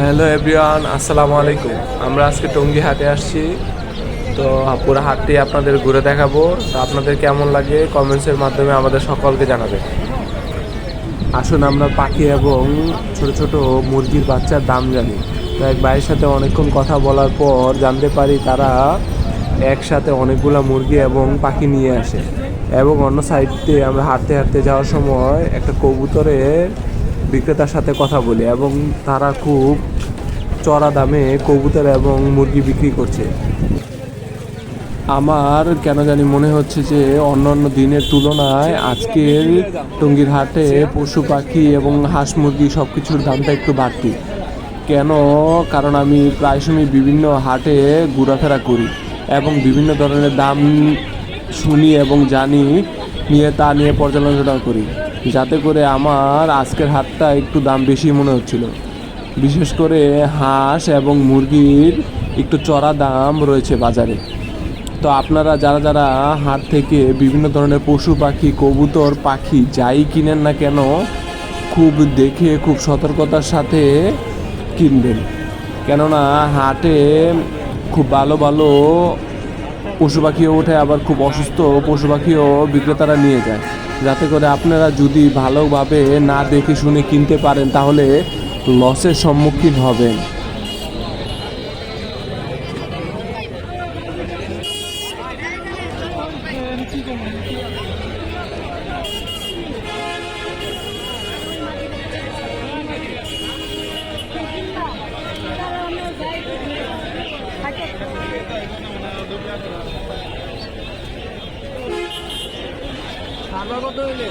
Hello everyone, আসসালামু আলাইকুম। আমরা আজকে টঙ্গি হাটে আসছি। তো পুরো হাটটি আপনাদের ঘুরে দেখাবো। তো আপনাদের কেমন লাগে কমেন্টসের মাধ্যমে আমাদের সকলকে জানাবেন আসুন আমরা পাখি এবং ছোট ছোট মুরগির বাচ্চার দাম জানি। তো এক ভাইয়ের সাথে অনেকক্ষণ কথা বলার পর জানতে পারি তারা একসাথে অনেকগুলা মুরগি এবং পাখি নিয়ে আসে। এবং অন্য সাইডে আমরা হাঁটতে হাঁটতে যাওয়ার সময় একটা কবুতরের বিক্রেতার সাথে কথা বলি এবং তারা খুব চড়া দামে কবুতর এবং মুরগি বিক্রি করছে। আমার কেন জানি মনে হচ্ছে যে অন্য অন্য দিনের তুলনায় আজকের টঙ্গীর হাটে পশু পাখি এবং হাঁস মুরগি সব কিছুর দামটা একটু বাড়তি। কেন? কারণ আমি প্রায় সময় বিভিন্ন হাটে ঘোরাফেরা করি এবং বিভিন্ন ধরনের দাম শুনি এবং জানি নিয়ে তা নিয়ে পর্যালোচনা করি। যাতে করে আমার আজকের হাটটা একটু দাম বেশি মনে হচ্ছিল। বিশেষ করে হাঁস এবং মুরগির একটু চড়া দাম রয়েছে বাজারে। তো আপনারা যারা যারা হাট থেকে বিভিন্ন ধরনের পশু পাখি, কবুতর, পাখি যাই কিনেন না কেন, খুব দেখে, খুব সতর্কতার সাথে কিনবেন। কেননা হাটে খুব ভালো ভালো পশু পাখিও ওঠে, আবার খুব অসুস্থ পশু পাখিও বিক্রেতারা নিয়ে যায়। যাতে করে আপনারা যদি ভালোভাবে না দেখে শুনে কিনতে পারেন, তাহলে লসের সম্মুখীন হবেন। কত হইলে?